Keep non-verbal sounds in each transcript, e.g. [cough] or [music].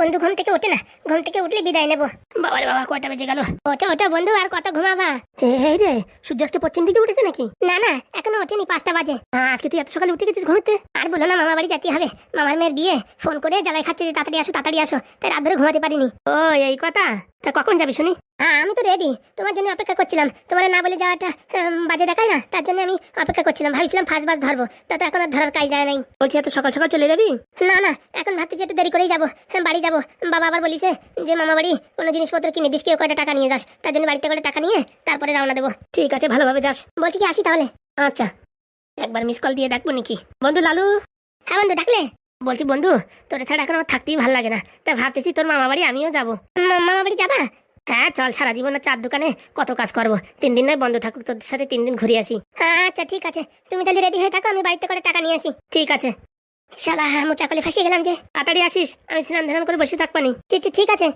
বন্ধু ঘুম থেকে উঠে না। ঘুম থেকে উঠলে বিদায় নেব। বাবা রে বাবা কটা বেজে গেল। ওটা ওটা বন্ধু আর কত ঘুমাবা? এই রে সূর্যাস্ত পশ্চিম দিকে উঠেছে নাকি? না না এখনও ওঠেনি পাঁচটা বাজে। আজকে তুই এত সকালে উঠে গেছিস ঘুমোতে? আর বলো না মামা বাড়ি যেতে হবে। মামার মেয়ের বিয়ে। ফোন করে জ্বালাই খাচ্ছে যে তাড়াতাড়ি আসো তাড়াতাড়ি আসো। তাই রাত ধরে ঘুমাতে পারিনি। ও এই কথা? তা কখন যাবি শুনি? হ্যাঁ আমি তো রেডি তোমার জন্য অপেক্ষা করছিলাম। তোমার না বলে যাওয়াটা বাজে দেখায় না? তার জন্য আমি অপেক্ষা করছিলাম। ভাবছিলাম ফার্স্ট বাস ধরবো। তা তো এখন আর ধরার কাজ দেয় নাই। বলছি এত সকাল সকাল চলে যাবি? না না এখন ভাবতেছি একটু দেরি করেই যাব। হ্যাঁ, বাড়ি যাব। বাবা আবার বলিছে যে মামা বাড়ি কোনো জিনিসপত্র কিনে দিস কেউ কয়টা টাকা নিয়ে যাস। তার জন্য বাড়িতে করে টাকা নিয়ে তারপরে রওনা দেবো। ঠিক আছে ভালোভাবে যাস। বলছি কি আসি তাহলে? আচ্ছা। একবার মিস কল দিয়ে ডাকবো নাকি? বন্ধু লালু? হ্যাঁ বন্ধু ডাকলে? বলছি, বন্ধু, তোর ছাড়া এখন আমার থাকতেই ভালো লাগে না। তা ভাবতেছি তোর মামা বাড়ি আমিও যাব। মামা বাড়ি যাবা? হ্যাঁ চল, সারা জীবন চার দোকানে কত কাজ করব। তিন দিন নয়, বন্ধ থাকুক তোর সাথে তিন দিন ঘুরে আসি। আচ্ছা ঠিক আছে। তুমি তাহলে রেডি হয়ে থাকো, আমি বাড়িতে করে টাকা নিয়ে আসি। ঠিক আছে। শালা হ্যাঁ মোচা কলে ফাঁসিয়ে গেলাম যে। তাড়াতাড়ি আসিস, আমি স্নান ধান করে বসে থাকবানি। ঠিক আছে।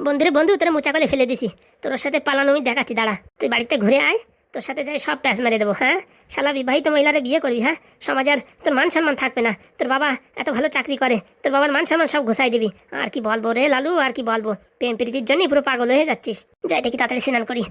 বন্ধুরে, বন্ধু, তোরা মোচা কলে ফেলে দিছি। তোর সাথে পালানো আমি দেখাচ্ছি, দাঁড়া। তুই বাড়িতে ঘুরে আয়। তোর সাথে যাই, সব প্যাচ মেরে দেবো হ্যাঁ? শালা বিবাহিত মহিলারে বিয়ে করবি হ্যাঁ? সমাজ আর তোর মান সম্মান থাকবে না। তোর বাবা এত ভালো চাকরি করে, তোর বাবার মান সম্মান সব ঘুষাই দিবি। আর কি বলব রে লালু, আর কি বলব? প্রেম প্রীতির জন্যই পুরো পাগল হয়ে যাচ্ছিস। যাই দেখি তাড়াতাড়ি স্নান করি।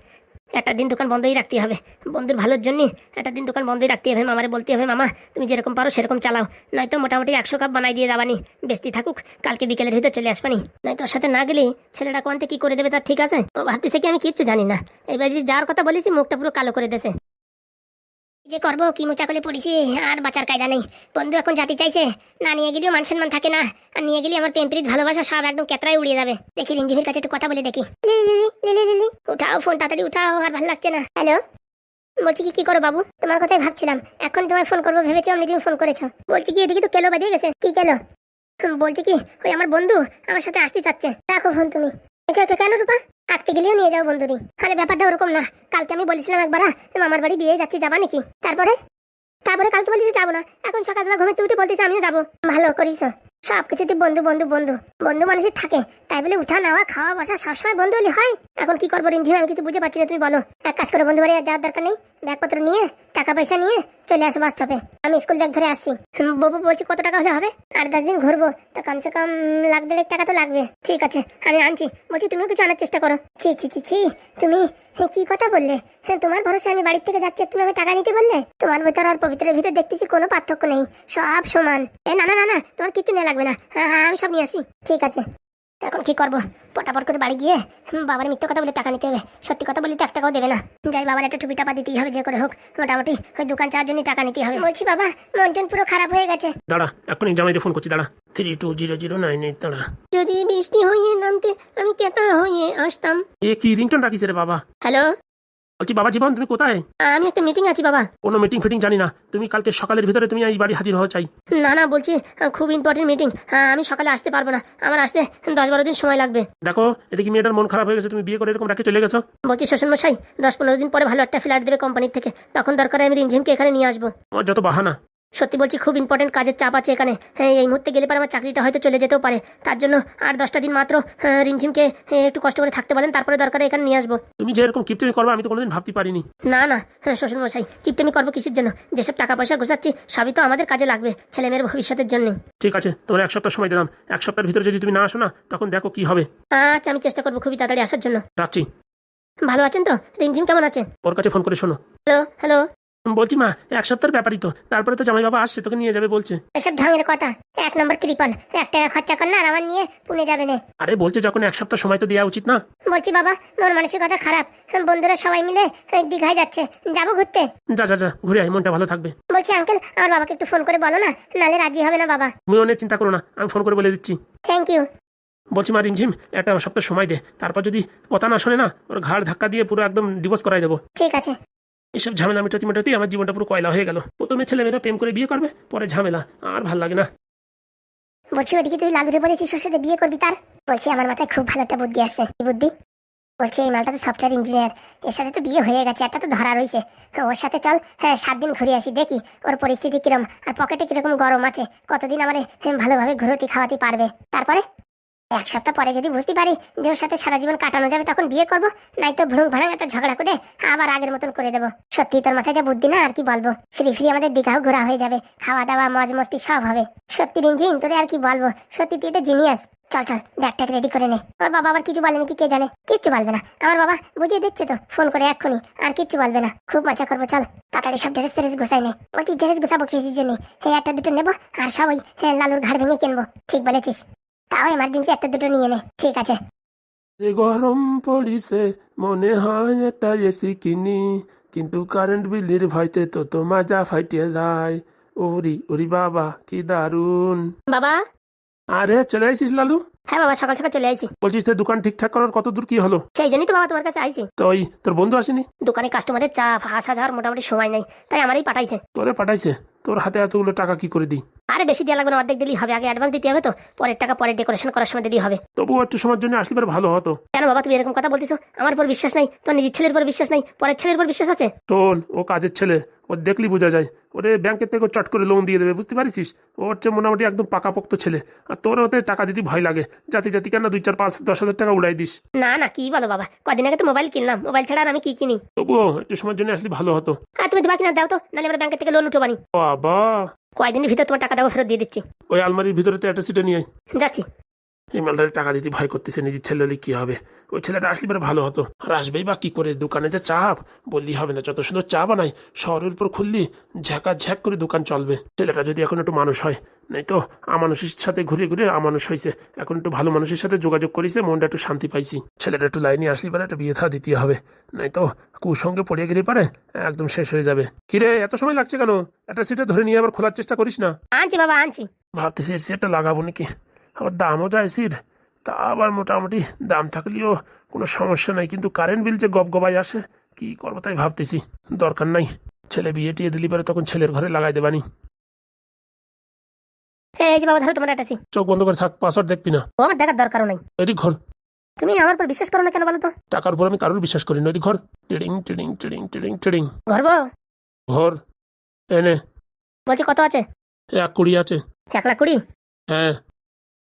একটা দিন দোকান বন্ধই রাখতে হবে। বন্ধুর ভালোর জন্য একটা দিন দোকান বন্ধই রাখতে হবে, মামারে বলতে হবে, মামা, তুমি যেরকম পারো সেরকম চালাও। নয়তো মোটামুটি একশো কাপ বানাই দিয়ে যাবানি। বেস্তি থাকুক, কালকে বিকেলের ভিতর চলে আসবানি। নয় তোর সাথে না গেলে ছেলেটা কোনতে কি করে দেবে তার ঠিক আছে? ও ভাবতেছে কি আমি কিচ্ছু জানি না। এবার যে যাওয়ার কথা বলেছি, মুখটা পুরো কালো করে দেছে যে করব কি মোচা করে পড়েছি আর বাঁচার কায়দা নেই। বন্ধু এখন জাতি চাইছে না নিয়ে গেলেও মান সম্মান থাকে না আর নিয়ে গেলে আমার প্রেম প্রীত ভালোবাসা সব একদম কেতরায় উড়িয়ে যাবে। দেখি রিঞ্জিমের কাছে একটু কথা বলে দেখি। উঠাও ফোন তাড়াতাড়ি উঠাও আর ভালো লাগছে না। হ্যালো? বলছি কি কি করো বাবু? তোমার কথাই ভাবছিলাম এখন তোমায় ফোন করব ভেবেছো আমি তুমি ফোন করেছ। বলছি কি এদিকে তো কেলো বাজিয়ে গেছে। কি কেলো? বলছি কি ওই আমার বন্ধু আমার সাথে আসতে চাচ্ছে। রাখো ফোন তুমি। কেন রূপা? থাকতে গেলেও নিয়ে যাও বন্ধুরি। আরে ব্যাপারটা ওরকম না। কালকে আমি বলেছিলাম একবার মামার বাড়ি বিয়ে যাচ্ছি, যাবা নাকি? তারপরে? তারপরে কালকে বলতেছি যাব না। এখন সকালবেলা ঘুমেতে উঠে বলতেছি আমিও যাব। ভালো করিস। সব কিছুতে বন্ধু বন্ধু বন্ধু। বন্ধু মানুষের থাকে। তাই বলে উঠা নেওয়া খাওয়া, বসা সবসময় বন্ধু হলে হয়। এখন কি করব রিঞ্ঝি আমি কিছু বুঝে পারছি না, তুমি বলো। এক কাজ করে বন্ধু বাড়ি আর যাওয়ার দরকার নেই। ব্যাগপত্র নিয়ে, টাকা পয়সা নিয়ে চলে আসো বাস স্টপে আমি স্কুল ব্যাগ ধরে আসছি। বাবু বলছি কত টাকা হলে হবে? আর দশ দিন ঘুরবো। তো কমসে কম লাখ দেড়েক টাকা তো লাগবে। ঠিক আছে আমি আনছি। বলছি তুমিও কিছু আনার চেষ্টা করো। ছি ছি ছি ছি তুমি হ্যাঁ, কি কথা বললে? হ্যাঁ তোমার ভরসা আমি বাড়ির থেকে যাচ্ছি তুমি আমাকে টাকা নিতে বললে? তোমার ভেতর আর পবিত্রের ভিতর দেখতেছি কোনো পার্থক্য নেই সব সমান। এ না না না না তোমার কিছু নিয়ে লাগবে না। হ্যাঁ হ্যাঁ আমি সব নিয়ে আসি। ঠিক আছে। এখন কি করব? পটাপট করে বাড়ি গিয়ে বাবার মিথ্যে কথা বলে টাকা নিতে হবে। সত্যি কথা বলি তো এক টাকাও দেবে না। যাই বাবার একটা টুপি টাপা দিতেই হবে যে করে হোক। মোটামুটি ওই দোকান চার জন্য টাকা নিতে হবে। বলছি বাবা মন টন পুরো খারাপ হয়ে গেছে। দাঁড়া এখনই জামাইকে ফোন করছি দাঁড়া। Three two zero zero nine eight দাঁড়া। যদি বৃষ্টি হয়ে নামতে আমি কেতা হয়ে আসতাম। এ কি রিংটন রাখিস রে বাবা? হ্যালো? বলছি বাবা জীবন তুমি কোথায়? আমি একটা মিটিং আছি বাবা। কোনো মিটিং ফিটিং জানি না। তুমি কালকে সকালের ভিতরে তুমি এই বাড়ি হাজির হওয়া চাই। না না বলছি খুব ইম্পর্টেন্ট মিটিং আমি সকালে আসতে পারব না। আমার আসতে দশ বারো দিন সময় লাগবে। দেখো এদিকে মেয়েটার মন খারাপ হয়ে গেছে? তুমি বিয়ে করে এরকম রাখে চলে গেছো? বলছি শ্বশুর মশাই দশ পনেরো দিন পরে ভালো একটা ফ্ল্যাট দেবে কোম্পানির থেকে। তখন দরকার আমি রিমঝিমকে এখানে নিয়ে আসব। আমার যত বাহানা। সত্যি বলছি খুব ইম্পর্টেন্ট কাজের চাপ আছে এখানে। হ্যাঁ এই মুহূর্তে গেলে পরে আমার চাকরিটা হয়তো চলে যেতেও পারে। তার জন্য আর দশটা দিন মাত্র আহ, রিমঝিমকে একটু কষ্ট করে থাকতে বলেন তারপরে দরকার এখানে নিয়ে আসব। তুমি যেরকম এরকম করব আমি তো কোনোদিন ভাবতে পারিনি। না না হ্যাঁ শ্বশুর মশাই কিপটেমি করব কিসের জন্য? যেসব টাকা পয়সা গোছাচ্ছি সবই তো আমাদের কাজে লাগবে ছেলে মেয়ের ভবিষ্যতের জন্য। ঠিক আছে তোমার এক সপ্তাহ সময় দিলাম। এক সপ্তাহের ভিতরে যদি তুমি না আসো না তখন দেখো কি হবে। আচ্ছা আমি চেষ্টা করব খুবই তাড়াতাড়ি আসার জন্য। রাখছি। ভালো আছেন তো? রিমঝিম কেমন আছে? ওর কাছে ফোন করে শোনো। Hello hello. বলছি মা এক সপ্তাহের ব্যাপারই তো। তারপরে তো জামাই বাবা আসছে তোকে নিয়ে যাবে বলছে। এসব ঢঙের কথা। এক নম্বর কৃপন এক টাকা খরচা কর না আর আমার নিয়ে পুনে যাবে না। আরে বলছে যখন এক সপ্তাহ সময় তো দেওয়া উচিত না। বলছি বাবা মন মানসিকতা খারাপ। বন্ধুরা সবাই মিলে দীঘায় যাচ্ছে। যাব ঘুরতে? যা যা যা ঘুরে আয় মনটা ভালো থাকবে। বলছি আঙ্কেল আমার বাবাকে একটু ফোন করে বলো না নালে রাজি হবে না বাবা। তুমি অনেক চিন্তা করো না আমি ফোন করে বলে দিচ্ছি। থ্যাংক ইউ বলছি মা রিমঝিম একটা সপ্তাহ সময় দে। তারপর যদি কথা না শোনে না ওর ঘাড় ধাক্কা দিয়ে পুরো একদম ডিভোর্স করাই দেবো। ঠিক আছে। এসব ঝামেলা মেটাতে মেটাতেই আমার জীবনটা পুরো কয়লা হয়ে গেল। প্রথমে ছেলেমেয়েরা প্রেম করে বিয়ে করবে, পরে ঝামেলা, আর ভালো লাগে না। বলছি ওদিকে তুই লালুরে বলেছিস ওর সাথে বিয়ে করবি তার? বলছি আমার মাথায় খুব ভালো একটা বুদ্ধি আসছে। কি বুদ্ধি? বলছি এই মালটা তো সফটওয়্যার ইঞ্জিনিয়ার এর সাথে তো বিয়ে হয়ে গেছে, একটা তো ধরা রয়েছে। ওর সাথে চল হ্যাঁ সাত দিন ঘুরে আসি, দেখি ওর পরিস্থিতি কিরম, আর পকেটে কীরকম গরম আছে, কতদিন আমার ভালোভাবে ঘুরোতে খাওয়াতে পারবে। তারপরে? এক সপ্তাহ পরে যদি বুঝতে পারি যে ওর সাথে সারা জীবন কাটানো যাবে তখন বিয়ে করব নাই তো ভুড়ুক ভাড়া একটা ঝগড়া করে আবার আগের মতন করে দেবো। সত্যি তোর মাথায় যা বুদ্ধি না আর কি বলব? ফ্রি ফ্রি আমাদের দীঘাও ঘোরা হয়ে যাবে খাওয়া দাওয়া মজ মস্তি সব হবে। সত্যি রিঞ্জিন তোরে আর কি বলব? সত্যি তুই এটা জিনিয়াস চল চল ব্যাগটাকে রেডি করে নে। ওর বাবা আবার কিছু বলেনি কি কে জানে? কিচ্ছু বলবে না। আমার বাবা বুঝিয়ে দিচ্ছে তো ফোন করে এক্ষুনি আর কিচ্ছু বলবে না। খুব মজা করব চল তাড়াতাড়ি সব ড্রেস ফ্রেস গোছাই নে। বলছি ড্রেস গোছাবো কিসের জন্য? হ্যাঁ একটা দুটো নেব আর সবাই হ্যাঁ, লালুর ঘাড় ভেঙে কিনবো। ঠিক বলেছিস। তাও এমার্জেন্সি একটা দুটো নিয়ে নে। ঠিক আছে। যে গরম পড়িছে মনে হয় একটা এসি কিনি। কিন্তু কারেন্ট বিলের ভয়তে তো তো মাজা ফাইটে যায়। ওরি ওরি বাবা কি দারুণ বাবা? আরে চলে আসিস লালু? হ্যাঁ বাবা সকাল সকাল চলে আইছি। বলছিস তো দোকান ঠিকঠাক করার কত দূর কি হলো? সেই জন্যই তো বাবা তোমার কাছে আইছি। তো ওই তোর বন্ধু আসেনি? দোকানে কাস্টমারের চাপ আসা যাওয়ার মোটামুটি সময় নাই। তাই আমারই পাঠাইছে। তোরে পাঠাইছে? তোর হাতে এতগুলো টাকা কি করে দিই? আরে বেশি দেওয়া লাগবে না অর্ধেক দিলেই হবে আগে অ্যাডভান্স দিতে হবে তো পরের টাকা পরে ডেকোরেশন করার সময় দিলেই হবে। তবুও একটু সময়ের জন্য আসলে বেশ ভালো হতো। কেন বাবা তুমি এরকম কথা বলতেছো? আমার উপর বিশ্বাস নাই তোর নিজের ছেলের উপর বিশ্বাস নাই পরের ছেলের উপর বিশ্বাস আছে? শোন ও কাজের ছেলে ও দেখলি বোঝা যায়। ওরে ব্যাংকের থেকে ও চট করে লোন দিয়ে দেবে বুঝতে পারিস ও হচ্ছে মোটামুটি একদম পাকাপোক্ত ছেলে। আর তোর ওতে টাকা দিতে ভয় লাগে। জাতি জাতি কেন দুই চার পাঁচ দশ হাজার টাকা উড়াই দিস? না না কি বলো বাবা কদিন আগে তো মোবাইল কিনলাম মোবাইল ছাড়া আর আমি কি কিনি? তবুও একটু সময়ের জন্য আসলে ভালো হতো। আর তুমি তোমার কিনা দাও তো নাহলে আমরা ব্যাংকের থেকে লোন উঠো বানি বাবা। কয়দিনের ভিতরে তোমার টাকাটা ফেরত দিয়ে দিচ্ছি। ওই আলমারির ভিতরে তো একটা সিটে নিয়ে আয়। যাচ্ছি। এই মালদারে টাকা দিতে ভয় করতেছে নিজের ছেলে হলে কি হবে? ওই ছেলেটা আসলে বেশ ভালো হতো। আর আসবেই বা কি করে? দোকানে যে চাপ বললি হবে না যত সুন্দর চা বানাই শহরের উপর খুললি ঝাঁকা ঝ্যাক করে দোকান চলবে। ছেলেটা যদি এখন একটু মানুষ হয় নাই তো? আমানুষের সাথে ঘুরে ঘুরে আমানুষ হয়েছে এখন একটু ভালো মানুষের সাথে যোগাযোগ করেছে মনটা একটু শান্তি পাইছি। ছেলেটা একটু লাইনে আসলি পারে একটা বিয়ে থা দিতে হবে। নাই তো? কুসঙ্গে পড়িয়ে গেলে পারে একদম শেষ হয়ে যাবে। কিরে এত সময় লাগছে কেন? একটা সিটে ধরে নিয়ে আবার খোলার চেষ্টা করিস না? আনছি বাবা আনছি। ভাবতেছি এর সিটটা লাগাবো নাকি? আবার দামও সিট। তা আবার মোটামুটি দাম থাকলেও কোনো সমস্যা নাই কিন্তু কারেন্ট বিল যে গপ গবাই আসে কি করব তাই ভাবতেছি। দরকার নাই। ছেলে বিয়ে টিয়ে দিলি পারে তখন ছেলের ঘরে লাগাই দেবানি। এই যে বাবা ধরো তোমার একটা চোখ বন্ধ করে থাক পাসওয়ার্ড দেখবি না। ও আমার দেখার দরকারও নাই। এদিক ঘর। তুমি আমার উপর বিশ্বাস করো না কেন বলো তো? টাকার উপর আমি কারোর বিশ্বাস করি না এদিক ঘর। টিড়িং টিড়িং টিড়িং টিড়িং টিড়িং। ঘরবো ঘর। এনে। বলছি কত আছে? এক কুড়ি আছে। এক লাখ কুড়ি? হ্যাঁ।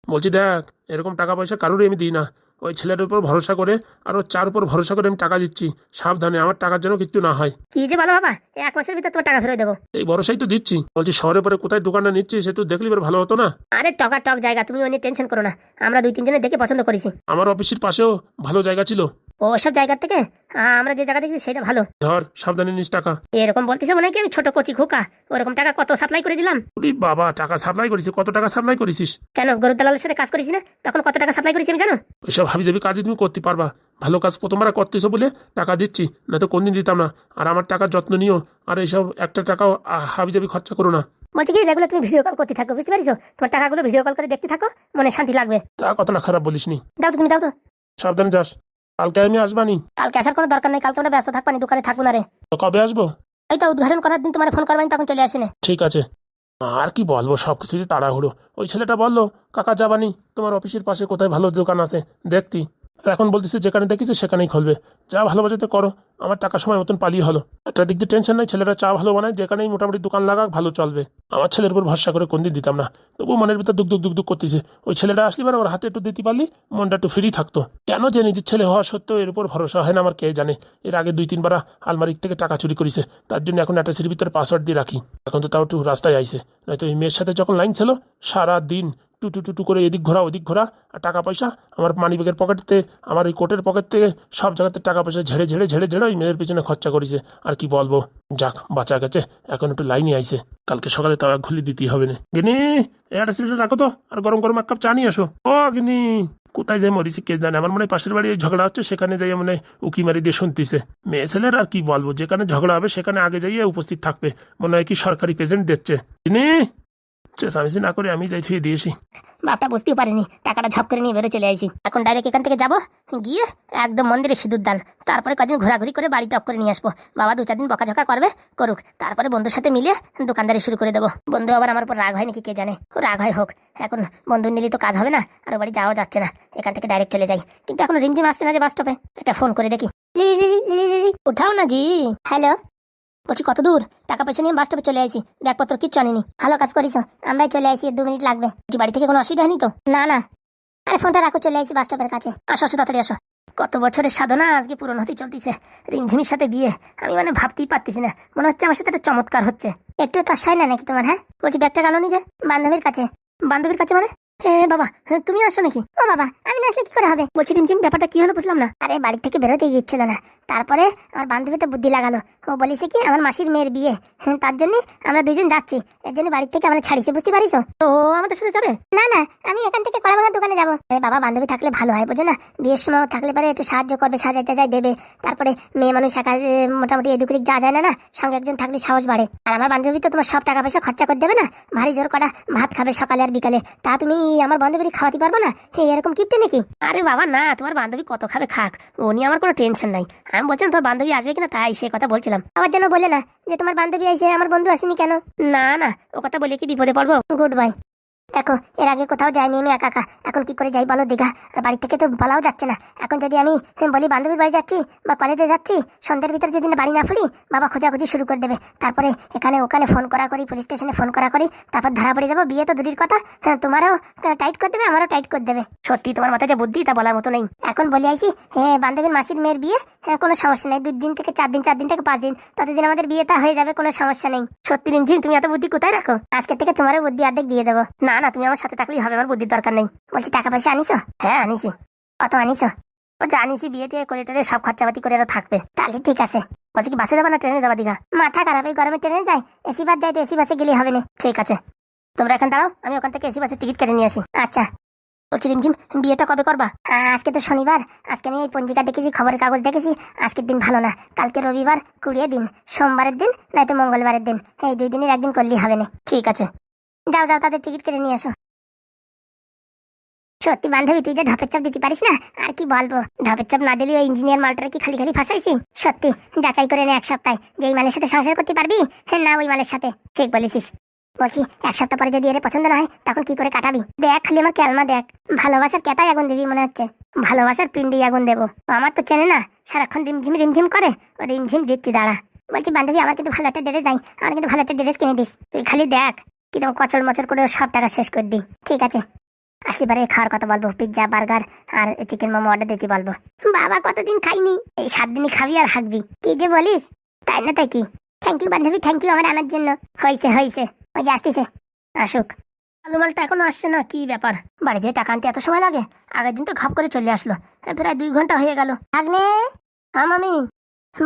বলছি দেখ এরকম টাকা পয়সা কারোরই আমি দিই না। ওই ছেলেটার উপর ভরসা করে আর ওর চার উপর ভরসা করে আমি টাকা দিচ্ছি। সাবধানে আমার টাকার জন্য কিছু না হয়। কি যে বলো বাবা এক মাসের ভিতর তোমার টাকা ফেরত দেবো। এই ভরসাই তো দিচ্ছি। বলছি শহরে পরে কোথায় দোকানটা নিচ্ছি সে তো দেখলি ভালো হতো না? আরে টকা টক জায়গা তুমি ওই টেনশন করো না। আমরা দুই তিনজনে দেখে পছন্দ করেছি। আমার অফিসের পাশেও ভালো জায়গা ছিল। ও সব জায়গার থেকে? আমরা যে জায়গা দেখছি সেটা ভালো। ধর সাবধানে নিস টাকা। এরকম বলতেছে মনে হয় কি আমি ছোট কচি খোকা। ওরকম টাকা কত সাপ্লাই করে দিলাম? ওরে বাবা টাকা সাপ্লাই করেছিস? কত টাকা সাপ্লাই করেছিস? কেন গরুর দালালের সাথে কাজ করেছি না? তখন কত টাকা সাপ্লাই করেছি আমি জানো? ওইসব হাবি যাবি কাজই তুমি করতে পারবা। ভালো কাজ প্রথমবার করতেছো বলে টাকা দিচ্ছি না তো কোনদিন দিতাম না। আর আমার টাকার যত্ন নিও। আর এইসব একটা টাকাও হাবি যাবি খরচা করো না। বলছি কি রেগুলার তুমি ভিডিও কল করতে থাকো বুঝতে পারছ? তোমার টাকাগুলো ভিডিও কল করে দেখতে থাকো মনে শান্তি লাগবে। তা কতটা খারাপ বলিসনি। দাও তো তুমি দাও তো। সাবধানে যাস। কালকে আমি আসবানি। কালকে আসার কোনো দরকার নেই কালকে আমরা ব্যস্ত থাকবানি দোকানে থাকব না রে। তো কবে আসব? এই তো উদ্ঘাটন করার দিন তোমার ফোন করবানি তখন চলে আসিনি। ঠিক আছে। আর কি বলব সব কিছু তাড়াহুড়ো। ওই ছেলেটা বলল কাকা যাবানি তোমার অফিসের পাশে কোথায় ভালো দোকান আছে? দেখতি। এখন বলতেছে, যেখানে দেখিছে সেখানেই খুলবে। যা ভালোবাসাতে করো, আমার টাকা সময় মতন পালিয়ে হলো। একটা দিক দিয়ে টেনশন নাই, ছেলেরা চা ভালো বানায়, যেখানেই মোটামুটি দোকান লাগাক, ভালো চলবে। আমার ছেলের উপর ভরসা করে কোনদিন দিতাম না। তবু মনের ভিতর দুঃখ দুঃখ দুঃখ দুঃখ করতেছে। ওই ছেলেটা আসলে মানে ওর হাতে একটু দিতে পারলি, মনটা একটু ফ্রি থাকতো। কেন যে নিজের ছেলে হওয়া সত্ত্বেও এর উপর ভরসা হয় না আমার কে জানে। এর আগে দুই তিনবার আলমারি থেকে টাকা চুরি করেছে। তার জন্য এখন একটা সিঁড়ির ভিতরে পাসওয়ার্ড দিয়ে রাখি। এখন তো তাও একটু রাস্তায় আইসে নয়তো এই মেয়ের সাথে যখন লাইন ছিল সারা দিন টু টু টু টু করে এদিক ঘোরা ওদিক ঘোরা, আর টাকা পয়সা আমার মানি ব্যাগের পকেটতে আমার এই কোটের পকেট থেকে সব জায়গাতে টাকা পয়সা ঝেড়ে ঝেড়ে ঝেড়ে ঝেড়ে ওই মেয়ের পিছনে খরচা করেছে। আর কি বলব? যাক, বাঁচা গেছে। এখন একটু লাইনে আইছে কালকে সকালে এক ঘুলি দিতেই হবে না। গিনি একটা সিলিন্ডার রাখো তো, আর গরম গরম এক কাপ চা নিয়ে আসো। ও গিনি কোথায় যাই মরিছি কে জানে? আমার মনে হয় পাশের বাড়ি ঝগড়া হচ্ছে, সেখানে যাই মানে উকি মারি দিয়ে শুনতেছে। মেয়ে ছেলের আর কি বলব? যেখানে ঝগড়া হবে, সেখানে আগে যাইয়ে উপস্থিত থাকবে। মনে হয় কি সরকারি প্রেজেন্ট দিচ্ছে। গিনি না করে আমি যাই থুয়ে দিয়েছি বাপটা বুঝতেও পারিনি টাকাটা ঝপ করে নিয়ে বেরো চলে আসি এখন ডাইরেক্ট এখান থেকে যাব গিয়ে একদম মন্দিরে সিঁদুর দান তারপরে কদিন ঘোরাঘুরি করে বাড়ি টপ করে নিয়ে আসব বাবা দু চার দিন বকাঝকা করবে করুক তারপরে বন্ধুর সাথে মিলে দোকানদারি শুরু করে দেবো বন্ধু আবার আমার উপর রাগ হয় নাকি কে জানে ও রাগ হয় হোক এখন বন্ধু নিলে তো কাজ হবে না আর বাড়ি যাওয়া যাচ্ছে না এখান থেকে ডাইরেক্ট চলে যাই কিন্তু এখন রিমঝিম আসছে না যে বাস স্টপে এটা ফোন করে দেখি উঠাও না জি হ্যালো বলছি, কত দূর? টাকা পয়সা নিয়ে বাস স্টপে চলে আসি ব্যাগপত্র কিচ্ছু আনিনি। ভালো কাজ করিস আমরাই চলে আসি দু মিনিট লাগবে। বাড়ি থেকে কোনো অসুবিধা হয়নি তো? না না। আরে, ফোনটা রাখো, চলে আসি বাস স্টপের কাছে। আসো আসো, তাড়াতাড়ি আসো। কত বছরের সাধনা আজকে পূরণ হতে চলতেছে। রিমঝিমির সাথে বিয়ে, আমি মানে ভাবতেই পারতেছি না। মনে হচ্ছে আমার সাথে একটা চমৎকার হচ্ছে। একটু তসাই না নাকি তোমার হ্যাঁ? বলছি, ব্যাগটা কেন নিজে, বান্ধবীর কাছে। বান্ধবীর কাছে মানে? এ বাবা হ্যাঁ, তুমি আসো নাকি? ও বাবা আমি না আসলে কি করে হবে? বলছি রিমঝিম ব্যাপারটা কি হলো বুঝলাম না। আরে বাড়ি থেকে বেরোতে দিচ্ছিল না। তারপরে আমার বান্ধবীটা বুদ্ধি লাগালো। ও বলেছে কি আমার মাসির মেয়ের বিয়ে। হ্যাঁ, তার জন্য আমরা দুজন যাচ্ছি। এর জন্য বাড়ি থেকে আমরা ছাড়িছে বুঝতে পারিস তো আমাদের সাথে যাবে না না আমি এখান থেকে কড়া ভাঙার দোকানে যাব। বাবা বান্ধবী থাকলে ভালো হয় বুঝো না? বিয়ের সময় থাকলে পরে একটু সাহায্য করবে সাজাই টাজাই দেবে। তারপরে মেয়ে মানুষ একা মোটামুটি এদিক যা যায় না না সঙ্গে একজন থাকলে সাহস বাড়ে। আর আমার বান্ধবী তো তোমার সব টাকা পয়সা খরচা করে দেবে না? ভারী জোর করা ভাত খাবে সকালে আর বিকালে। তা তুমি আমার বান্ধবী খাওয়াতে পারব না? হে এরকম কিপটে নাকি? আরে বাবা না তোমার বান্ধবী কত খাবে খাক। ও নিয়ে আমার কোনো টেনশন নাই। আমি বলছিলাম তোমার বান্ধবী আসবে কিনা? তাই সে কথা বলছিলাম। আবার যেন বলে না যে তোমার বান্ধবী আইসে আমার বন্ধু আসেনি কেন? না না ও কথা বলে কি বিপদে পড়ব? Goodbye. দেখো এর আগে কোথাও যাইনি আমি একা একা। এখন কি করে যাই বলো দীঘা? আর বাড়ি থেকে তো বলাও যাচ্ছে না। এখন যদি আমি বলি বান্ধবীর বাড়ি যাচ্ছি বা কলেজে যাচ্ছি সন্ধ্যের ভিতরে যেদিন বাড়ি না ফিরি বাবা খোঁজাখুঁজি শুরু করে দেবে। তারপরে এখানে ওখানে ফোন করা করি পুলিশ স্টেশনে ফোন করা করি তারপর ধরা পড়ে যাব বিয়ে তো দূরের কথা। হ্যাঁ, তোমারও টাইট করে দেবে আমারও টাইট করে দেবে। সত্যি তোমার মাথায় যে বুদ্ধি তা বলার মতো নেই। এখন বলি আইসি হ্যাঁ বান্ধবীর মাসির মেয়ের বিয়ে হ্যাঁ কোনো সমস্যা নেই। দুই দিন থেকে চার দিন চার দিন থেকে পাঁচ দিন ততদিন আমাদের বিয়েটা হয়ে যাবে কোনো সমস্যা নেই। সত্যি রিঞ্জিম তুমি এত বুদ্ধি কোথায় রাখো? আজকে থেকে তোমারও বুদ্ধি অর্ধেক দিয়ে দেবো। না না, তুমি আমার সাথে থাকলেই হবে, আমার বুদ্ধির দরকার নেই। বলছি টাকা পয়সা আনিছো? হ্যাঁ আনিছি। কত আনিছো? ও জানিসই বিয়ে টিয়ে করে টেরে সব খরচাপাতি করে আরও থাকবে। তাহলে ঠিক আছে। বলছি কি, বাসে যাব না ট্রেনে যাবা দীঘা? মাথা খারাপ, এই গরমে ট্রেনে যাই? এসি বাস যাই তো এসি বাসে গেলে হবে না। ঠিক আছে। তোমরা এখন দাঁড়াও, আমি ওখান থেকে এসি বাসের টিকিট কেটে নিয়ে আসি। আচ্ছা। বলছি, রিমঝিম, বিয়েটা কবে করবা? আজকে তো শনিবার। আজকে আমি এই পঞ্জিকা দেখেছি, খবরের কাগজ দেখেছি। আজকের দিন ভালো না। কালকে রবিবার, কুড়িয়ে দিন। সোমবারের দিন, নয়তো মঙ্গলবারের দিন। এই দুই দিনের একদিন করলেই হবে না। ঠিক আছে। যাও যাও, তাদের টিকিট কেটে নিয়ে আসো সত্যি বান্ধবী, তুই যে ঢপের চাপ দিতে পারিস না, আর কি বলব? ঢপের চাপ না দিলে ওই ইঞ্জিনিয়ার মালটারে কি খালি খালি ফাঁসাইছি? সত্যি, যাচাই করে নে এক সপ্তাহে। যে এই মালের সাথে সংসার করতে পারবি হ্যাঁ না ওই মালের সাথে। ঠিক বলেছিস। বলছি, এক সপ্তাহ পরে যদি এর পছন্দ না হয়, তখন কি করে কাটাবি? দেখ, খালি আমার ক্যালমা দেখ। ভালোবাসার কেটাই আগুন দিবি মনে হচ্ছে। ভালোবাসার পিন্ডি আগুন দেবো। আমার তো চেনে না, সারাক্ষণ রিমঝিম রিমঝিম করে। ও রিমঝিম দিচ্ছি, দাঁড়া। বলছি, বান্ধবী, আমার কিন্তু ভালো একটা ড্রেস নাই। আমার কিন্তু ভালো একটা ড্রেস কিনে দিস। তুই খালি দেখ। কীরকম কচর মচর করে সব টাকা শেষ করে দিই? ঠিক আছে। আসলে পারে, খাওয়ার কথা বলব পিৎজা বার্গার আর চিকেন মোমো অর্ডার দিতে বলব। বাবা, কতদিন খাইনি? এই সাত দিনই খাবি আর হাঁকবি কি যে বলিস? তাই না তাই কি? থ্যাংক ইউ বান্ধবী থ্যাংক ইউ আমার আনার জন্য। হয়েছে হয়েছে ওই যে আসতেছে। আসুক। আলু মালটা এখনও আসছে না, কি ব্যাপার? বাড়ি যেয়ে টাকা আনতে এত সময় লাগে? আগের দিন তো ঘাপ করে চলে আসলো। প্রায় দুই ঘণ্টা হয়ে গেল। আগ্নে হ্যাঁ মামি।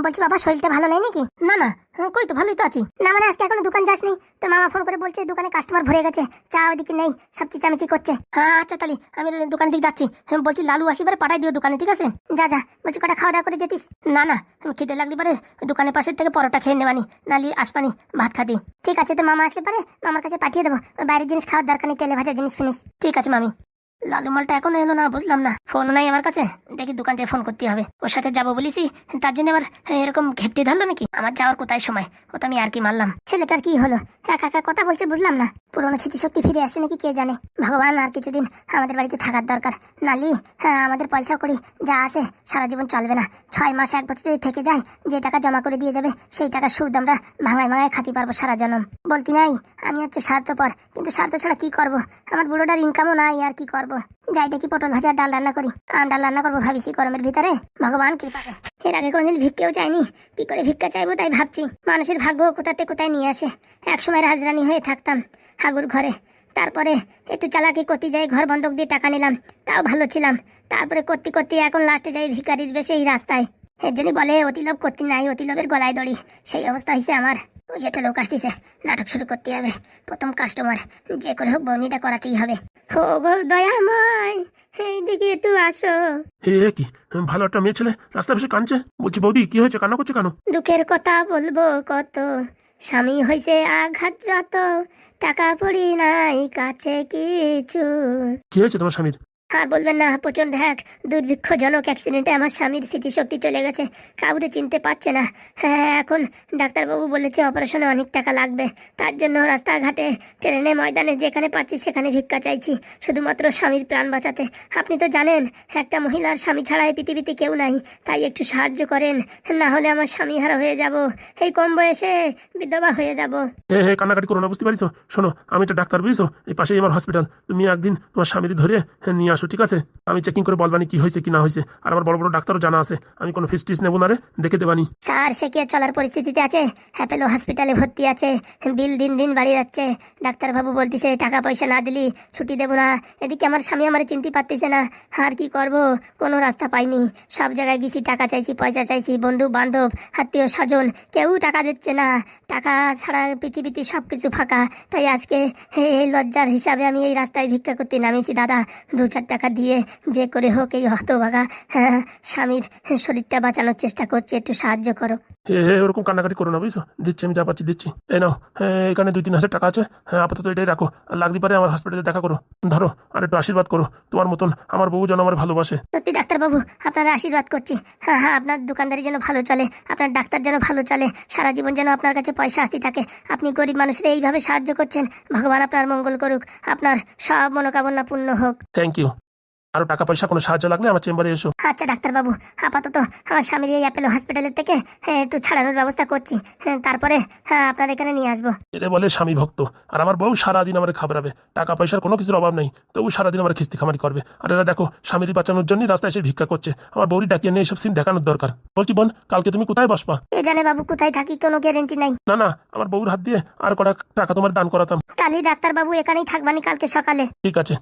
বলছি বাবা, শরীরটা ভালো নেই নাকি? না না কই তো, ভালোই তো আছি। না মানে আজকে এখনও দোকান যাসনি। তো মামা ফোন করে বলছে দোকানে কাস্টমার ভরে গেছে। চা ওদিকে নেই, সব চিচামিচি করছে। হ্যাঁ আচ্ছা তাহলে, আমি দোকান দিকে যাচ্ছি। বলছি লালু আসিবার পাঠাই দিও দোকানে, ঠিক আছে? যা যা, বলছি কটা খাওয়া দাওয়া করে যেতিস? না না খেতে লাগলি পারে দোকানের পাশের থেকে পরোটা খেয়ে নেবানি নালি আসবানি, ভাত খাতি। ঠিক আছে তো মামা আসলে পারে মামার কাছে পাঠিয়ে দেবো। বাইরের জিনিস খাওয়ার দরকার নেই, তেলে ভাজা জিনিস ফিনিস ঠিক আছে, মামি। লালু মালটা এখনও এলো না বুঝলাম না। ফোনও নাই আমার কাছে। দেখি দোকান ফোন করতে হবে। ওর সাথে যাব বলিসি তার জন্য আবার হ্যাঁ, এরকম ঘেপটি ধরলো নাকি? আমার যাওয়ার কোথায় সময়? ও আমি আর কি মারলাম ছেলেটার কি হলো? একা একা কথা বলছে বুঝলাম না। পুরোনো স্মৃতিশক্তি ফিরে আসে নাকি কে জানে? ভগবান আর কিছুদিন আমাদের বাড়িতে থাকার দরকার। নালি হ্যাঁ আমাদের পয়সা করি। যা আছে সারা জীবন চলবে না। ছয় মাস এক বছর যদি থেকে যায় যে টাকা জমা করে দিয়ে যাবে সেই টাকা সুদ আমরা ভাঙায় ভাঙায় খাতে পারব সারা জনম। বলতি নাই আমি হচ্ছে স্বার্থপর কিন্তু স্বার্থ ছাড়া কি করব? আমার বুড়োটার ইনকামও নাই আর কি করব? যাই দেখি পটল ভাজা ডাল রান্না করি। আম ডাল রান্না করব ভাবিছি গরমের ভিতরে। ভগবান কৃপাকে এর আগে কোনোদিন ভিক্ষেও চাইনি। কি করে ভিক্ষা চাইব তাই ভাবছি। মানুষের ভাগ্য কোথাতে কোথায় নিয়ে আসে। একসময় রাজরানী হয়ে থাকতাম হাগুর ঘরে। তারপরে একটু চালাকি করতে যাই, ঘর বন্ধক দিয়ে টাকা নিলাম। তাও ভালো ছিলাম। তারপরে করতে করতে এখন লাস্টে যাই ভিকারির বেশি এই রাস্তায়। এর জন্যই বলে, অতিলোভ করতে নাই, অতিলোভের গলায় দড়ি। সেই অবস্থা হয়েছে আমার। ওই একটা লোক আসতেছে নাটক শুরু করতে হবে। প্রথম কাস্টমার যে করে হোক বৌনিটা করাতেই হবে। ও গো দয়াময় এই দিকে একটু আসো। হে কি? ভালো একটা মেয়ে ছেলে রাস্তায় বসে কাঁদছে। বলছি বৌদি কি হয়েছে? কান্না করছে কেন? দুঃখের কথা বলব কত। স্বামী হয়েছে আঘাত যত টাকা পড়ি নাই কাছে কিছু। কি হয়েছে তোমার স্বামীর? আর বলবেন না প্রচণ্ড হ্যাক দুর্ভিক্ষজনক অ্যাক্সিডেন্টে আমার স্বামীর স্মৃতিশক্তি চলে গেছে। কাউরে চিনতে পারছে না। হ্যাঁ এখন ডাক্তারবাবু বলেছে অপারেশনে অনেক টাকা লাগবে। তার জন্য রাস্তাঘাটে ট্রেনে ময়দানে যেখানে পাচ্ছি সেখানে ভিক্ষা চাইছি শুধুমাত্র স্বামীর প্রাণ বাঁচাতে। আপনি তো জানেন একটা মহিলার স্বামী ছাড়া এই পৃথিবীতে কেউ নাই। তাই একটু সাহায্য করেন না হলে আমার স্বামী হারা হয়ে যাব। এই কম বয়সে বিধবা হয়ে যাব। হে হে কান্নাকাটি করো না বুঝতে পারিস শোনো আমি তো ডাক্তার বুঝছ? এই পাশেই আমার হসপিটাল তুমি একদিন তোমার স্বামীকে ধরে হ্যাঁ, নিয়ে আসো। এসো ঠিক আছে? আমি চেকিং করে বলবানি কি হয়েছে, কি না হয়েছে। আর আমার বড় বড় ডাক্তারও জানা আছে। আমি কোনো ফিস টিস নেব না রে, দেখে দেবানি স্যার, সে কি চলার পরিস্থিতিতে আছে? অ্যাপেলো হসপিটালে ভর্তি আছে, বিল দিন দিন বাড়ি যাচ্ছে। ডাক্তারবাবু বলতেছে, টাকা পয়সা না দিলি, ছুটি দেবো না। এদিকে আমার স্বামী আমার চিনতে পারতেছে না, আর কি করব? কোনো রাস্তা পাইনি। সব জায়গায় গেছি, টাকা চাইছি, পয়সা চাইছি, বন্ধু, বান্ধব, আত্মীয়, স্বজন। কেউ টাকা দিচ্ছে না। টাকা ছাড়া পৃথিবীতে সব কিছু ফাঁকা। তাই আজকে এই লজ্জার হিসাবে আমি এই রাস্তায় ভিক্ষা করতে নামিয়েছি, দাদা। দু চার টাকা দিয়ে যে করে হোক এই হতভাগা হ্যাঁ স্বামীর শরীরটা বাঁচানোর চেষ্টা করছে একটু সাহায্য করো। ওরকম কান্নাকাটি করো না বুঝছ? দিচ্ছি আমি যা পাচ্ছি দিচ্ছি। এই নাও হ্যাঁ এখানে দুই তিন হাজার টাকা আছে। হ্যাঁ আপাতত এটাই রাখো। আর লাগতে পারে আমার হসপিটালে দেখা করো। ধরো আর একটু আশীর্বাদ করো। তোমার মতন আমার বউ যেন আমার ভালোবাসে। সত্যি ডাক্তারবাবু আপনারা আশীর্বাদ করছি। হ্যাঁ হ্যাঁ আপনার দোকানদারি যেন ভালো চলে আপনার ডাক্তার যেন ভালো চলে সারা জীবন যেন আপনার কাছে পয়সা আসতে থাকে। আপনি গরিব মানুষের এইভাবে সাহায্য করছেন ভগবান আপনার মঙ্গল করুক আপনার সব মনোকামনা পূর্ণ হোক। থ্যাংক ইউ আরও টাকা পয়সা কোনো সাহায্য লাগলে আমার চেম্বারে এসো। আচ্ছা ডাক্তারবাবু আপাতত আমার স্বামীর এই অ্যাপেলো হসপিটালের থেকে হ্যাঁ, একটু ছাড়ানোর ব্যবস্থা করছি। হ্যাঁ, তারপরে হ্যাঁ আপনার এখানে নিয়ে আসব। এরে বলে স্বামী ভক্ত আর আমার বউ সারাদিন আমার খাবরাবে টাকা পয়সার কোনো কিছুর অভাব নেই তবু সারাদিন আমার খিস্তি খামারি করবে। আর এরা দেখো স্বামীর বাঁচানোর জন্য রাস্তায় এসে ভিক্ষা করছে। আমার বউরি ডাকিয়ে নিয়ে এইসব সিন দেখানোর দরকার। বলছি বোন কালকে তুমি কোথায় বসবা? এ জানে বাবু কোথায় থাকি কোনো গ্যারেন্টি নাই। না না আমার বউর হাত দিয়ে আর কটা টাকা তোমার দান করাতাম। কালই ডাক্তারবাবু এখানেই থাকবানি কালকে সকালে। ঠিক আছে।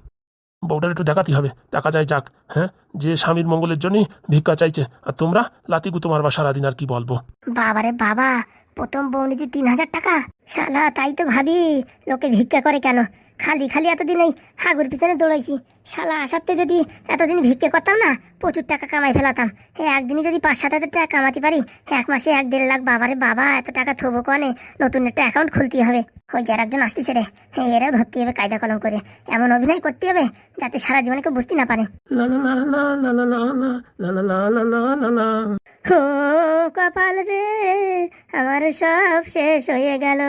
বউটার একটু দেখাতে হবে। দেখা যায় যাক হ্যাঁ? যে স্বামীর মঙ্গলের জন্যই ভিক্ষা চাইছে। আর তোমরা লাতিকু তোমার বা সারাদিন আর কি বলব? বাবারে বাবা, প্রথম বৌনিতে তিন হাজার টাকা? শালা, তাই তো ভাবি, লোকে ভিক্ষা করে কেন? খালি খালি এতদিন এই হাগুর পিছনে দৌড়াইছি শালা আসাতে যদি এতদিন ভিক্ষে করতাম না প্রচুর টাকা কামাই ফেলাতাম হ্যাঁ একদিনে যদি পাঁচ সাত হাজার টাকা কামাতে পারি এক মাসে এক দেড় লাখ বাবারে বাবা এত টাকা থবো কনে নতুন একটা অ্যাকাউন্ট খুলতে হবে ওই যার একজন আসতেছে রে হ্যাঁ এরাও ধরতে হবে কায়দা কলম করে এমন অভিনয় করতে হবে যাতে সারা জীবনে কেউ বুঝতে না পারে হো কপাল রে আমার সব শেষ হয়ে গেল।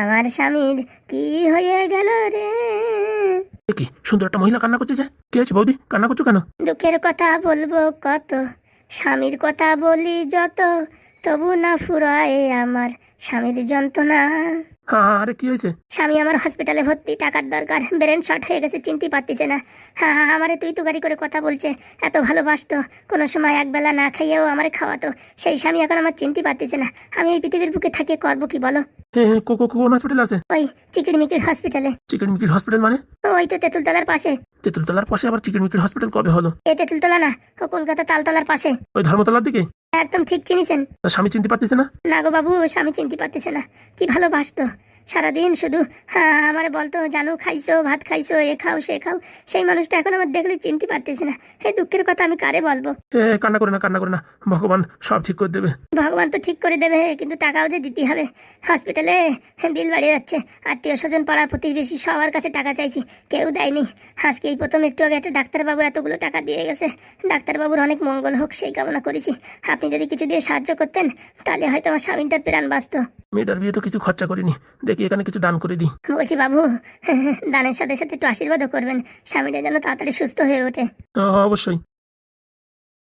আমার স্বামীর কি হয়ে গেল রে? কি সুন্দর একটা মহিলা কান্না করছে যে। কি আছে বৌদি কান্না করছ কেন? দুঃখের কথা বলব কত স্বামীর কথা বলি যত তবু না ফুরায় আমার স্বামীর যন্ত্রণা। হ্যাঁ আরে কি হয়েছে? স্বামী আমার হসপিটালে ভর্তি টাকার দরকার। ব্রেন শর্ট হয়ে গেছে চিনতে পারতেছে না। হ্যাঁ হ্যাঁ আমারে তুই তো গাড়ি করে কথা বলছে। এত ভালোবাসতো। কোনো সময় একবেলা না খাইয়েও আমারে খাওয়াতো। সেই স্বামী এখন আমার চিনতে পারতেছে না। আমি এই পৃথিবীর বুকে থাকিয়ে করব কি বলো? হ্যাঁ হ্যাঁ কোন হসপিটাল আছে? ওই চিকির মিকির হসপিটালে চিকেন মিকির হসপিটাল মানে ওই তো তেঁতুলতলার পাশে। তেঁতুলতলার পাশে আবার চিকেন মিকির হসপিটাল কবে হলো? এ তেঁতুলতলা না কলকাতা তালতলার পাশে। ওই ধর্মতলার দিকে? একদম ঠিক চিনিছেন। স্বামী চিনতে পারতেছে না? না গো বাবু স্বামী চিনতে পারতেছে না। কি ভালোবাসতো। সারাদিন শুধু হ্যাঁ আমারে বলতো জানো খাইছো ভাত খাইছো এ খাও সে খাও। সেই মানুষটা এখন আমার দেখলে চিনতে পারতেছি না। এই দুঃখের কথা আমি কারে বলব? কান্না করে না কান্না করে না। ভগবান সব ঠিক করে দেবে। ভগবান তো ঠিক করে দেবে কিন্তু টাকাও যে দিতে হবে। হসপিটালে বিল বাড়িয়ে যাচ্ছে। আত্মীয় স্বজন পাড়া প্রতিবেশী সবার কাছে টাকা চাইছি কেউ দেয়নি। আজকে এই প্রথম একটু আগে একটা ডাক্তারবাবু এতগুলো টাকা দিয়ে গেছে। ডাক্তারবাবুর অনেক মঙ্গল হোক সেই কামনা করেছি। আপনি যদি কিছু দিয়ে সাহায্য করতেন তাহলে হয়তো আমার স্বামীটার প্রাণ বাঁচত। মেয়েটার বিয়ে তো কিছু খরচা করিনি। দেখি এখানে কিছু দান করে দিই। বলছি বাবু [laughs] দানের সাথে সাথে একটু আশীর্বাদও করবেন। স্বামীটা যেন তাড়াতাড়ি সুস্থ হয়ে ওঠে। অবশ্যই।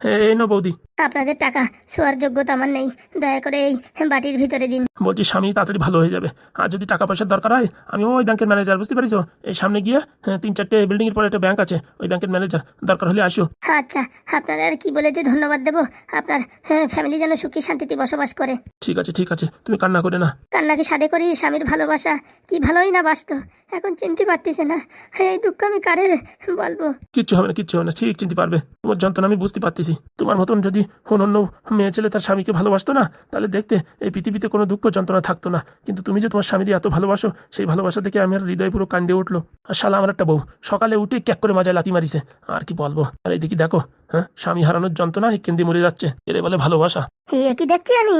এ- এই না বৌদি। আপনাদের টাকা শোয়ার যোগ্যতা আমার নেই। দয়া করে এই বাটির ভিতরে দিন। বলছি স্বামী তাড়াতাড়ি ভালো হয়ে যাবে। আর যদি টাকা পয়সার দরকার হয় আমি ওই ব্যাংকের ম্যানেজার বুঝতে পারিস এই সামনে গিয়ে হ্যাঁ, তিন চারটে বিল্ডিং এর পরে একটা ব্যাংক আছে ওই ব্যাংকের ম্যানেজার। দরকার হলে আসো। আচ্ছা আপনার আর কি বলে যে ধন্যবাদ দেবো? আপনার ফ্যামিলি যেন সুখী শান্তিতে বসবাস করে। ঠিক আছে ঠিক আছে তুমি কান্না করে না। কান্নাকে সাদে করি স্বামীর ভালোবাসা। কি ভালোই না বাসতো। এখন চিনতে পারতেছে না। এই দুঃখ আমি কারে বলব? কিচ্ছু হবে না কিচ্ছু হবে না। ঠিক চিনতে পারবে। তোমার যন্ত্রণা আমি বুঝতে পারতেছি। তোমার মতন যদি অন্য মেয়ে ছেলে তার স্বামীকে ভালোবাসতো না? তাহলে দেখতে, এই পৃথিবীতে কোনো দুঃখ যন্ত্রণা থাকতো না। কিন্তু তুমি যে তোমার স্বামীকে এত ভালোবাসো, সেই ভালোবাসা দেখে আমার হৃদয় পুরো কান্দে উঠল। আর শালা আমার একটা বউ, সকালে উঠে ক্যাক করে মাজায় লাতি মারিছে। আর কি বলব? আর এইদিকে দেখো হ্যাঁ স্বামী হারানোর যন্ত্রণা এই কেন্দ্রে মরে যাচ্ছে। এরে বলে ভালোবাসা। কি দেখছি আমি?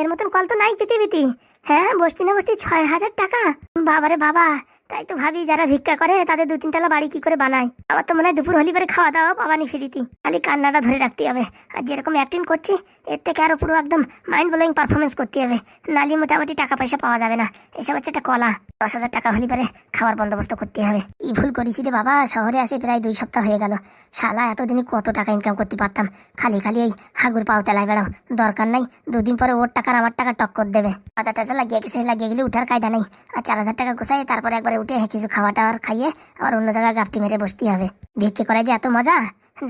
এর মতন কল তো নাই পৃথিবীতে। হ্যাঁ বসতি না বসতি ছয় হাজার টাকা। বাবারে বাবা তাই তো ভাবি, যারা ভিক্ষা করে, তাদের দু তিনতলা বাড়ি কি করে বানায়? আবার তো মনে হয় দুপুর হলি পরে খাওয়া দাওয়া পাবানি ফিরিতি। খালি কান্নাটা ধরে রাখতে হবে। আর যেরকম অ্যাক্টিং করছি, এর থেকে আরও পুরো একদম মাইন্ড ব্লোয়িং পারফরমেন্স করতে হবে। নালি মোটামুটি টাকা পয়সা পাওয়া যাবে না। এসব হচ্ছে একটা কলা। দশ হাজার টাকা হলি পরে, খাওয়ার বন্দোবস্ত করতে হবে। কি ভুল করেছি রে বাবা? শহরে আসে প্রায় দুই সপ্তাহ হয়ে গেল। শালা, এতদিনে কত টাকা ইনকাম করতে পারতাম। খালি খালি এই হাগুর পাও তেলায় বেড়াও। দরকার নাই, দুদিন পরে ওর টাকার, আমার টাকা টক্কর দেবে। হাজার টাকা লাগিয়ে গেছে, লাগিয়ে গেলে উঠার কায়দা নেই। আর চার হাজার টাকা গোছাই, তারপরে একবার উঠে কিছু খাওয়া টাওয়ার খাইয়ে আবার অন্য জায়গায় গাপটি মেরে বসতে হবে। ভিক্ষে করায় যে এত মজা?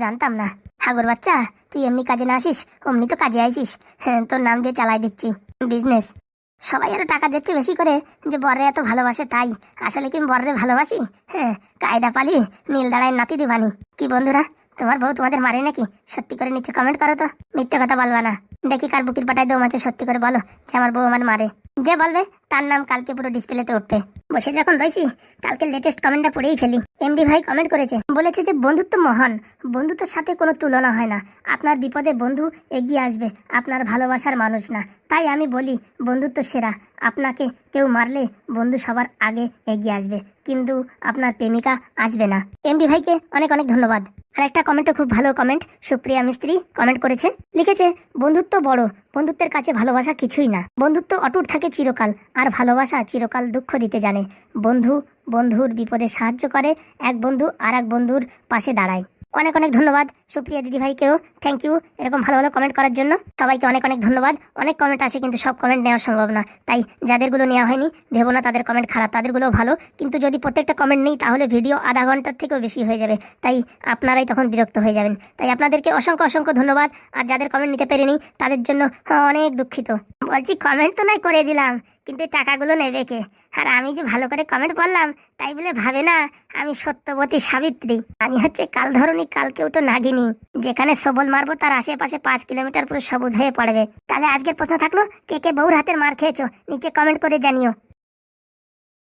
জানতাম না। হাগুর বাচ্চা, তুই এমনি কাজে না আসিস, অমনি তো কাজে আইসিস। হ্যাঁ তোর নাম দিয়ে চালাই দিচ্ছি। বিজনেস। সবাই আরও টাকা দিচ্ছে বেশি করে যে বররে এত ভালোবাসে তাই। আসলে কি বররে ভালোবাসি? হ্যাঁ কায়দা পালি, নীল দাঁড়ায় নাতি দিবানি। কি বন্ধুরা, তোমার বউ তোমাদের মারে নাকি? সত্যি করে নিচে কমেন্ট করো তো। মিথ্যে কথা বলবা না। দেখি কার বুকির পাটায় দম সত্যি করে বলো যে আমার বউ আমার মারে। যে বলবে, তার নাম কালকে পুরো ডিসপ্লেতে উঠবে। বসে যখন রয়েছি কালকে লেটেস্ট কমেন্টটা পড়েই ফেলি। এমডি ভাই কমেন্ট করেছে, বলেছে যে বন্ধুত্ব মহান। বন্ধুত্বের সাথে কোনো তুলনা হয় না। আপনার বিপদে বন্ধু এগিয়ে আসবে, আপনার ভালোবাসার মানুষ না। তাই আমি বলি, বন্ধুত্ব সেরা। আপনাকে কেউ মারলে বন্ধু সবার আগে এগিয়ে আসবে, কিন্তু আপনার প্রেমিকা আসবে না। এমডি ভাইকে অনেক অনেক ধন্যবাদ। আর একটা কমেন্টও খুব ভালো কমেন্ট সুপ্রিয়া মিস্ত্রি কমেন্ট করেছে। লিখেছে, বন্ধুত্ব বড়, বন্ধুত্বের কাছে ভালোবাসা কিছুই না। বন্ধুত্ব অটুট থাকে চিরকাল, আর ভালোবাসা চিরকাল দুঃখ দিতে জানে বন্ধু, বন্ধুর বিপদে সাহায্য করে, এক বন্ধু আর এক বন্ধুর পাশে দাঁড়ায়। অনেক অনেক ধন্যবাদ সুপ্রিয়া দিদি ভাইকেও থ্যাংক ইউ এরকম ভালো ভালো কমেন্ট করার জন্য সবাইকে অনেক অনেক ধন্যবাদ। অনেক কমেন্ট আছে কিন্তু সব কমেন্ট নেওয়া সম্ভব না। তাই যাদেরগুলো নেওয়া হয়নি, ভেবো না তাদের কমেন্ট খারাপ তাদেরগুলো ভালো। কিন্তু যদি প্রত্যেকটা কমেন্ট নেই তাহলে ভিডিও আধা ঘণ্টার থেকেও বেশি হয়ে যাবে। তাই আপনারাই তখন বিরক্ত হয়ে যাবেন। তাই আপনাদেরকে অসংখ্য অসংখ্য ধন্যবাদ। আর যাদের কমেন্ট নিতে পারিনি তাদের জন্য অনেক দুঃখিত। বলছি কমেন্ট তো নাই, করে দিলাম। কিন্তু টাকাগুলো নেবে কে? আর আমি যে ভালো করে কমেন্ট করলাম তাই বলে ভাবে না, আমি সত্যবতী সাবিত্রী। আমি হচ্ছে কাল ধরনী কালকে ওটো নাগিনি। যেখানে সবল মারবো, তার আশেপাশে পাঁচ কিলোমিটার পুরো সবুজ হয়ে পড়বে। তাহলে আজকের প্রশ্ন থাকল, কে কে বউর হাতের মার খেয়েছো? নিচে কমেন্ট করে জানিও।